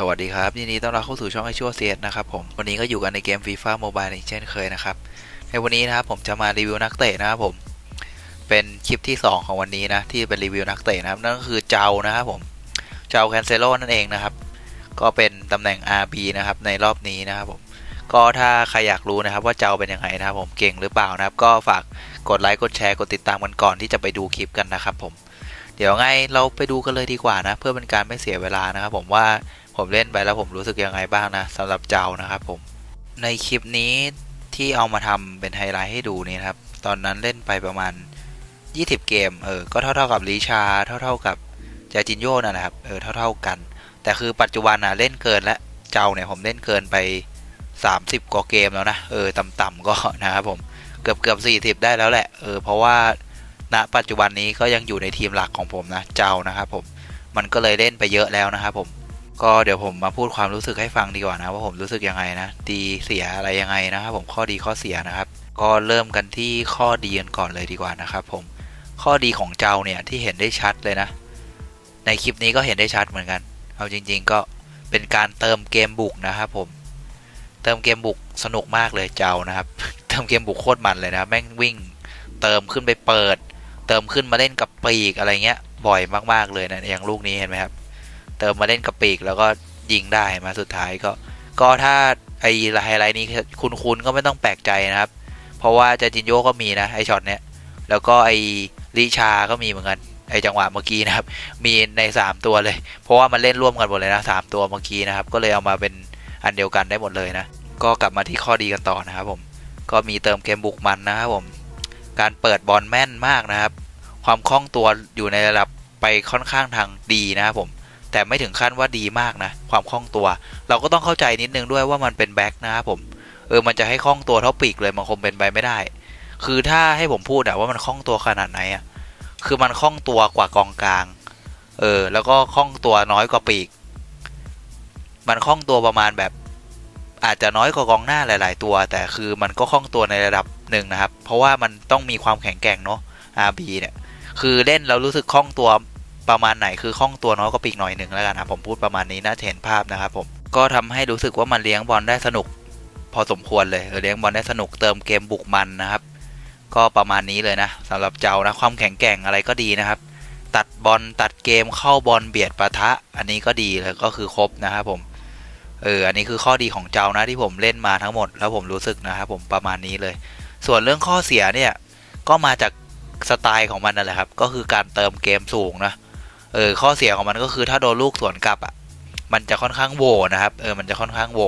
สวัสดีครับยินดีต้อนรับเข้าสู่ช่องไอชัวเซียนะครับผมวันนี้ก็อยู่กันในเกมฟีฟ่าโมบายอีกเช่นเคยนะครับในวันนี้นะครับผมจะมารีวิวนักเตะนะครับผม เป็นคลิปที่ 2 ของวันนี้นะที่เป็นรีวิวนักเตะนะครับนั่นก็คือเจ้านะครับผมเจ้าแคนเซโลนั่นเองนะครับ ก็เป็นตำแหน่ง RB นะครับในรอบนี้นะครับผมก็ถ้าใครอยากรู้นะครับว่าเจ้าเป็นยังไงนะครับผมเก่งหรือเปล่านะครับ ก็ฝากกดไลค์กดแชร์กดติดตามกันก่อนที่จะไปดูคลิปกันนะครับผม เดี๋ยวไงเราไปดูกันเลยดีกว่านะ เพื่อเป็นการไม่เสียเวลานะครับ ผมว่า ผมเล่นไปแล้วผมรู้สึกยังไงบ้างนะสำหรับเจ้านะครับผมในคลิปนี้ที่เอามาทำเป็นไฮไลท์ให้ดูนี่ครับ ตอนนั้นเล่นไปประมาณ 20 เกม เออ ก็เท่าๆกับลีชา เท่าๆกับจาจินโยนั่นแหละครับ เออ เท่าๆกัน แต่คือปัจจุบันนะเล่นเกินและเจ้าเนี่ยผมเล่นเกินไป 30 กว่าเกมแล้วนะ เออ ต่ำๆก็นะครับผม เกือบเกือบ40 ได้แล้วแหละ เออ เพราะว่าณปัจจุบันนี้ก็ยังอยู่ในทีมหลักของผมนะ เจ้านะครับผม มันก็เลยเล่นไปเยอะแล้วนะครับผม ก็เดี๋ยวผมมาพูดความรู้สึกให้ฟังดีกว่านะ ว่าผมรู้สึกยังไงนะ ดีเสียอะไรยังไงนะครับผมข้อดีข้อเสียนะครับ ก็เริ่มกันที่ข้อดีกันก่อนเลยดีกว่านะครับผมข้อดีของเจ้าเนี่ยที่เห็นได้ชัดเลยนะ ในคลิปนี้ก็เห็นได้ชัดเหมือนกัน เอาจริง ๆ ก็เป็นการเติมเกมบุกนะครับผม เติมเกมบุกสนุกมากเลยเจ้านะครับ เติมเกมบุกโคตรมันเลยนะแม่งวิ่ง เติมขึ้นไปเปิด เติมขึ้นมาเล่นกับปีกอะไรเงี้ยบ่อยมากๆเลยนะอย่างลูกนี้เห็นไหมครับ เติมมาเล่นกับปีกแล้วก็ยิงได้มาสุดท้ายก็ ก็ถ้าไอ้ไฮไลท์นี้คุณคุณก็ไม่ต้องแปลกใจนะครับ เพราะว่าจาจินโยก็มีนะไอช็อตเนี้ยแล้วก็ไอลิชาก็มีเหมือนกันไอจังหวะเมื่อกี้นะครับ มีใน 3 ตัวเลย เพราะว่ามันเล่นร่วมกันหมดเลยนะสามตัวเมื่อกี้นะครับ ก็เลยเอามาเป็นอันเดียวกันได้หมดเลยนะ ก็กลับมาที่ข้อดีกันต่อนะครับผม ก็มีเติมเกมบุกมันนะครับผม การเปิดบอลแม่นมากนะครับ ความคล่องตัวอยู่ในระดับไปค่อนข้างทางดีนะครับผม แต่ไม่ถึงขั้นว่าดีมากนะ ความคล่องตัว เราก็ต้องเข้าใจนิดนึงด้วยว่ามันเป็นแบ็คนะครับผม เออ มันจะให้คล่องตัวเท่าปีกเลยมันคงเป็นไปไม่ได้ คือถ้าให้ผมพูดอะว่ามันคล่องตัวขนาดไหนอะคือมันคล่องตัวกว่ากองกลาง เออ แล้วก็คล่องตัวน้อยกว่าปีก มันคล่องตัวประมาณแบบ อาจจะน้อยกว่ากองหน้าหลาย ๆ ตัว แต่คือมันก็คล่องตัวในระดับหนึ่งนะครับ เพราะว่ามันต้องมีความแข็งแกร่งเนาะ RB เนี่ย คือเล่นเรารู้สึกคล่องตัว ประมาณไหนคือคล่องตัวน้อยกว่าปีกหน่อยหนึ่งแล้วกันนะผมพูดประมาณนี้น่าจะเห็นภาพนะครับผมก็ทำให้รู้สึกว่ามันเลี้ยงบอลได้สนุก พอสมควรเลยเลี้ยงบอลได้สนุกเติมเกมบุกมันนะครับ ก็ประมาณนี้เลยนะสำหรับเจ้านะความแข็งแกร่งอะไรก็ดีนะครับ ตัดบอลตัดเกมเข้าบอลเบียดปะทะ อันนี้ก็ดีแล้วก็คือครบนะครับผมเอออันนี้คือข้อดีของเจ้านะที่ผมเล่นมาทั้งหมด แล้วผมรู้สึกนะครับผมประมาณนี้เลย ส่วนเรื่องข้อเสียเนี่ยก็มาจากสไตล์ของมันนั่นแหละครับ ก็คือการเติมเกมสูงนะ เออข้อเสียของมันก็คือถ้าโดนลูกสวนกลับอะมันจะค่อนข้างโวนะครับ เออมันจะค่อนข้างโว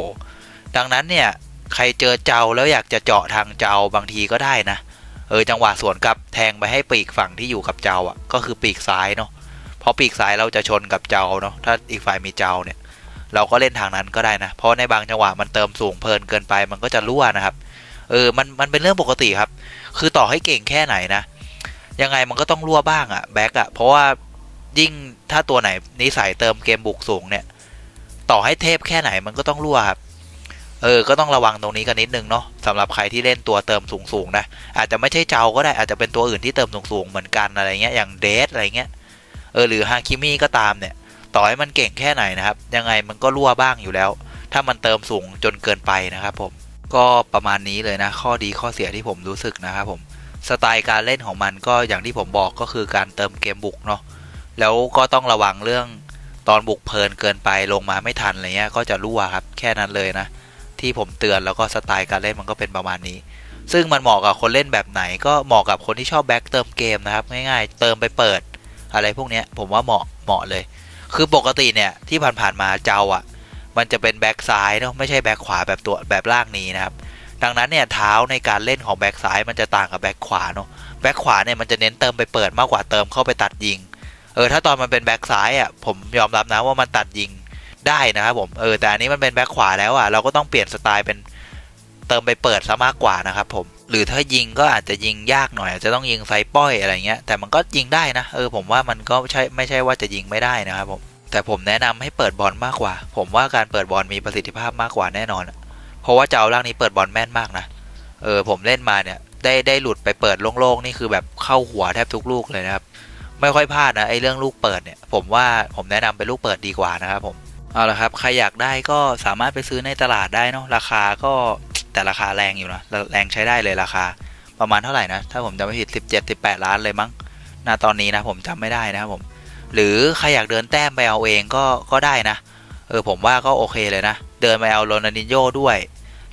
ดังนั้นเนี่ยใครเจอเจ้าแล้วอยากจะเจาะทางเจ้าบางทีก็ได้นะ เออจังหวะสวนกลับแทงไปให้ปีกฝั่งที่อยู่กับเจ้าอะ ก็คือปีกซ้ายเนาะเพราะปีกซ้ายเราจะชนกับเจ้าเนาะถ้าอีกฝ่ายมีเจ้าเนี่ย เราก็เล่นทางนั้นก็ได้นะ เพราะในบางจังหวะมันเติมสูงเพลินเกินไปมันก็จะรั่วนะครับ เออมันมันเป็นเรื่องปกติครับ คือต่อให้เก่งแค่ไหนนะยังไงมันก็ต้องรั่วบ้างอะแบ็กอะเพราะว่า ยิ่งถ้าตัวไหนนิสัยเติมเกมบุกสูงเนี่ย ต่อให้เทพแค่ไหนมันก็ต้องรั่วครับเออ ก็ต้องระวังตรงนี้กันนิดนึงเนาะสำหรับใครที่เล่นตัวเติมสูงสูงนะ อาจจะไม่ใช่เจ้าก็ได้อาจจะเป็นตัวอื่นที่เติมสูงสูงเหมือนกันอะไรเงี้ยอย่างเดสอะไรเงี้ยเออหรือฮาคิมิก็ตามเนี่ย ต่อให้มันเก่งแค่ไหนนะครับ ยังไงมันก็รั่วบ้างอยู่แล้ว ถ้ามันเติมสูงจนเกินไปนะครับผมก็ประมาณนี้เลยนะ ข้อดีข้อเสียที่ผมรู้สึกนะครับผมสไตล์การเล่นของมันก็อย่างที่ผมบอกก็คือการเติมเกมบุกเนาะ แล้วก็ต้องระวังเรื่องตอนบุกเพลินเกินไปลงมาไม่ทันอะไรเงี้ยก็จะรั่วครับแค่นั้นเลยนะ ที่ผมเตือนแล้วก็สไตล์การเล่นมันก็เป็นประมาณนี้ ซึ่งมันเหมาะกับคนเล่นแบบไหน ก็เหมาะกับคนที่ชอบแบ็กเติมเกมนะครับง่ายๆ เติมไปเปิด อะไรพวกเนี้ยผมว่าเหมาะเหมาะเลย คือปกติเนี่ยที่ผ่านๆมาเจ้าอะ มันจะเป็นแบ็กซ้ายเนาะไม่ใช่แบ็กขวาแบบตัวแบบล่างนี้นะครับดังนั้นเนี่ยเท้าในการเล่นของแบ็กซ้ายมันจะต่างกับแบ็กขวาเนาะแบ็กขวาเนี่ยมันจะเน้นเติมไปเปิดมากกว่าเติมเข้าไปตัดยิง เออถ้าตอนมันเป็นแบ็กซ้ายอะผมยอมรับนะว่ามันตัดยิงได้นะครับผมเออแต่อันนี้มันเป็นแบ็กขวาแล้วอะเราก็ต้องเปลี่ยนสไตล์เป็นเติมไปเปิดซะมากกว่านะครับผมหรือถ้ายิงก็อาจจะยิงยากหน่อยอาจจะต้องยิงไซป้อยอะไรเงี้ยแต่มันก็ยิงได้นะเออผมว่ามันก็ใช่ไม่ใช่ว่าจะยิงไม่ได้นะครับผมแต่ผมแนะนำให้เปิดบอลมากกว่า ผมว่าการเปิดบอลมีประสิทธิภาพมากกว่าแน่นอน เพราะว่าเจ้าล่างนี้เปิดบอลแม่นมากนะเออผมเล่นมาเนี่ยได้ได้หลุดไปเปิดโล่งๆนี่คือแบบเข้าหัวแทบทุกลูกเลยนะครับ ไม่ค่อยพลาดนะไอ้เรื่องลูกเปิดเนี่ยผมว่าผมแนะนำเป็นลูกเปิดดีกว่านะครับผมเอาละครับใครอยากได้ก็สามารถไปซื้อในตลาดได้เนาะราคาก็แต่ราคาแรงอยู่นะแรงใช้ได้เลยราคาประมาณเท่าไหร่นะถ้าผมจำไม่ผิด 17 18 ล้านเลยมั้งณตอนนี้นะผมจำไม่ได้นะครับผม หรือใครอยากเดินแต้มไปเอาเองก็ก็ได้นะเออผมว่าก็โอเคเลยนะ เดินไปเอาโรนัลดินโญ่ด้วย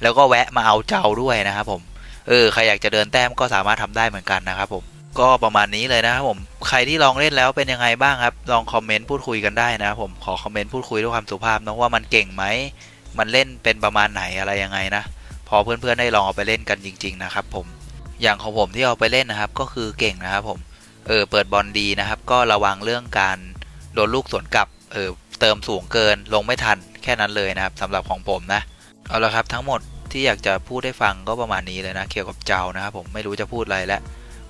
แล้วก็แวะมาเอาเจ้าด้วยนะครับผมเออใครอยากจะเดินแต้มก็สามารถทำได้เหมือนกันนะครับผม ก็ประมาณนี้เลยนะครับผมใครที่ลองเล่นแล้วเป็นยังไงบ้างครับ ลองคอมเมนต์พูดคุยกันได้นะครับผมขอคอมเมนต์พูดคุยด้วยความสุภาพนะว่ามันเก่งไหมมันเล่นเป็นประมาณไหนอะไรยังไงนะ พอเพื่อนๆได้ลองเอาไปเล่นกันจริง ๆ นะครับผมอย่างของผมที่เอาไปเล่นนะครับ ก็คือเก่งนะครับผมเออเปิดบอลดีนะครับ ก็ระวังเรื่องการโดนลูกสวนกลับเออเติมสูงเกินลงไม่ทันแค่นั้นเลยนะครับสำหรับของผมนะ เอาละครับทั้งหมดที่อยากจะพูดให้ฟังก็ประมาณนี้เลยนะ เกี่ยวกับเจ้านะครับผมไม่รู้จะพูดอะไรแล้ว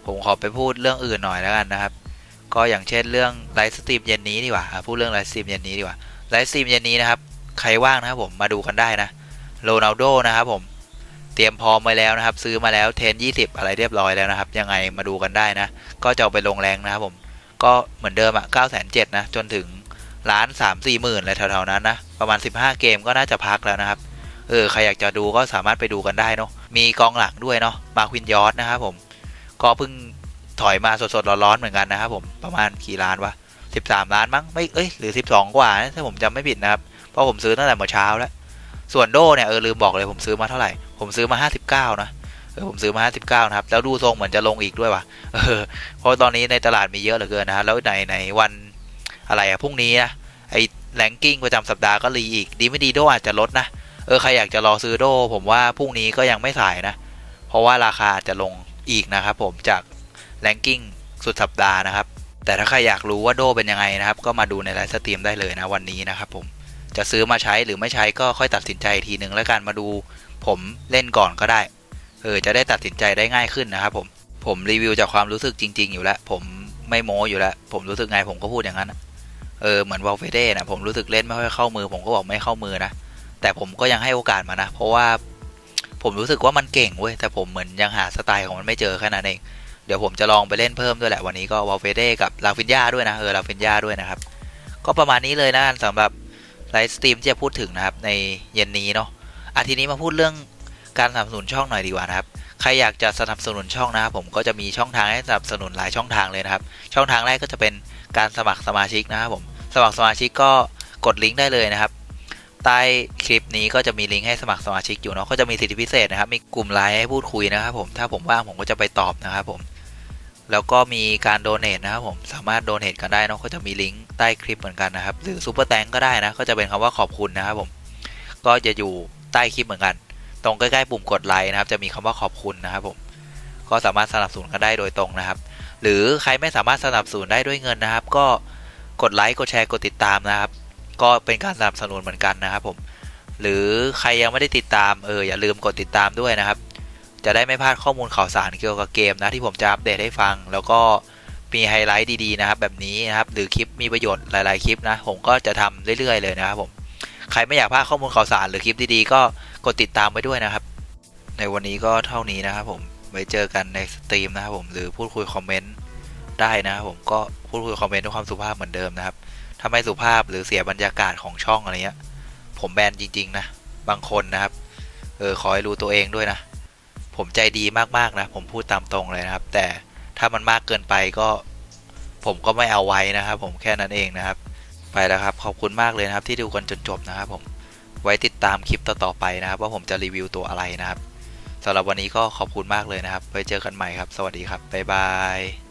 ผมขอไปพูดเรื่องอื่นหน่อยแล้วกันนะครับ ก็อย่างเช่นเรื่องไลฟ์สตรีมเย็นนี้ดีกว่าพูดเรื่องไลฟ์สตรีมเย็นนี้ดีกว่าไลฟ์สตรีมเย็นนี้นะครับ ใครว่างนะครับผมมาดูกันได้นะโรนัลโดนะครับผมเตรียมพร้อมไว้แล้วนะครับ ซื้อมาแล้วเทนยี่สิบอะไรเรียบร้อยแล้วนะครับ ยังไงมาดูกันได้นะ ก็จะเอาไปลงแรงนะครับผม ก็เหมือนเดิมอะเก้าแสนเจ็ดนะ จนถึงล้านสามสี่หมื่นอะไรแถวๆนั้นนะ ประมาณสิบห้าเกมก็น่าจะพักแล้วนะครับ เออ ใครอยากจะดูก็สามารถไปดูกันได้เนาะมีกองหลังด้วยเนาะมาควินยอร์ดนะครับผม ก็เพิ่งถอยมาสดๆร้อนๆเหมือนกันนะครับผมประมาณกี่ล้านวะสิบสามล้านมั้งไม่เอ้ยหรือสิบสองกว่านะถ้าผมจำไม่ผิดนะครับเพราะผมซื้อตั้งแต่เมื่อเช้าแล้ว ส่วนโดเนี่ยเออลืมบอกเลยผมซื้อมาเท่าไหร่ ผมซื้อมาห้าสิบเก้านะเออผมซื้อมาห้าสิบเก้านะครับ แล้วดูทรงเหมือนจะลงอีกด้วยว่ะเออเพราะตอนนี้ในตลาดมีเยอะเหลือเกินนะแล้วในในวันอะไรอะพรุ่งนี้นะไอแรงกิ้งประจำสัปดาห์ก็รีอีก ดีไม่ดีโดอาจจะลดนะเออใครอยากจะรอซื้อโด ผมว่าพรุ่งนี้ก็ยังไม่สายนะ เพราะว่าราคาอาจจะลง อีกนะครับผมจากแรงกิ้งสุดสัปดาห์นะครับ แต่ถ้าใครอยากรู้ว่าโดเป็นยังไงนะครับ ก็มาดูในไลฟ์สตรีมได้เลยนะวันนี้นะครับผมจะซื้อมาใช้หรือไม่ใช้ก็ค่อยตัดสินใจทีหนึ่งแล้วกันมาดูผมเล่นก่อนก็ได้เออจะได้ตัดสินใจได้ง่ายขึ้นนะครับผมผมรีวิวจากความรู้สึกจริง ๆ อยู่แล้ว ผมไม่โม้อยู่แล้ว ผมรู้สึกไงผมก็พูดอย่างนั้นเออเหมือนวอลเฟเด้นะผมรู้สึกเล่นไม่ค่อยเข้ามือ ผมก็บอกไม่เข้ามือนะแต่ผมก็ยังให้โอกาสมานะ เพราะว่า ผมรู้สึกว่ามันเก่งเว้ย แต่ผมเหมือนยังหาสไตล์ของมันไม่เจอแค่นั้นเอง เดี๋ยวผมจะลองไปเล่นเพิ่มด้วยแหละวันนี้ก็วอลเฟเดกับลาฟินยาด้วยนะเออลาฟินยาด้วยนะครับ ก็ประมาณนี้เลยนะสำหรับไลฟ์สตรีมที่จะพูดถึงนะครับในเย็นนี้เนาะอาทีนี้มาพูดเรื่องการสนับสนุนช่องหน่อยดีกว่านะครับ ใครอยากจะสนับสนุนช่องนะครับผมก็จะมีช่องทางให้สนับสนุนหลายช่องทางเลยนะครับ ช่องทางแรกก็จะเป็นการสมัครสมาชิกนะครับผม สมัครสมาชิกก็กดลิงก์ได้เลยนะครับ ใต้คลิปนี้ก็จะมีลิงก์ให้สมัครสมาชิกอยู่เนาะก็จะมีสิทธิพิเศษนะครับ มีกลุ่มไลน์ให้พูดคุยนะครับผมถ้าผมว่างผมก็จะไปตอบนะครับผมแล้วก็มีการโดเนทนะครับผมสามารถโดเนทกันได้เนาะก็จะมีลิงก์ใต้คลิปเหมือนกันนะครับ หรือซูเปอร์แตงก็ได้นะ ก็จะเป็นคำว่าขอบคุณนะครับผมก็จะอยู่ใต้คลิปเหมือนกัน ตรงใกล้ๆปุ่มกดไลค์นะครับ จะมีคำว่าขอบคุณนะครับผมก็สามารถสนับสนุนกันได้โดยตรงนะครับ หรือใครไม่สามารถสนับสนุนได้ด้วยเงินนะครับ ก็กดไลค์กดแชร์กดติดตามนะครับ ก็เป็นการสนับสนุนเหมือนกันนะครับผม หรือใครยังไม่ได้ติดตามเอออย่าลืมกดติดตามด้วยนะครับ จะได้ไม่พลาดข้อมูลข่าวสารเกี่ยวกับเกมนะที่ผมจะอัปเดตให้ฟัง แล้วก็มีไฮไลท์ดีๆนะครับ แบบนี้นะครับหรือคลิปมีประโยชน์หลาย ๆ คลิปนะผมก็จะทำเรื่อย ๆ เลยนะครับผมใครไม่อยากพลาดข้อมูลข่าวสารหรือคลิปดีๆก็กดติดตามไว้ด้วยนะครับ ในวันนี้ก็เท่านี้นะครับผมไว้เจอกันในสตรีมนะครับผมหรือพูดคุยคอมเมนต์ได้นะครับผมก็พูดคุยคอมเมนต์ด้วยความสุภาพเหมือนเดิมนะครับ ถ้าไม่สุภาพหรือเสียบรรยากาศของช่องอะไรเงี้ย ผมแบนจริง ๆ นะ บางคนนะครับ เออขอให้รู้ตัวเองด้วยนะ ผมใจดีมากๆนะ ผมพูดตามตรงเลยนะครับ แต่ถ้ามันมากเกินไปก็ ผมก็ไม่เอาไว้นะครับ ผมแค่นั้นเองนะครับ ไปแล้วครับ ขอบคุณมากเลยนะครับ ที่ดูกันจนจบนะครับ ผม ไว้ติดตามคลิปต่อๆไปนะครับ ว่าผมจะรีวิวตัวอะไรนะครับสำหรับวันนี้ก็ขอบคุณมากเลยนะครับ ไว้เจอกันใหม่ครับ สวัสดีครับ บ๊ายบาย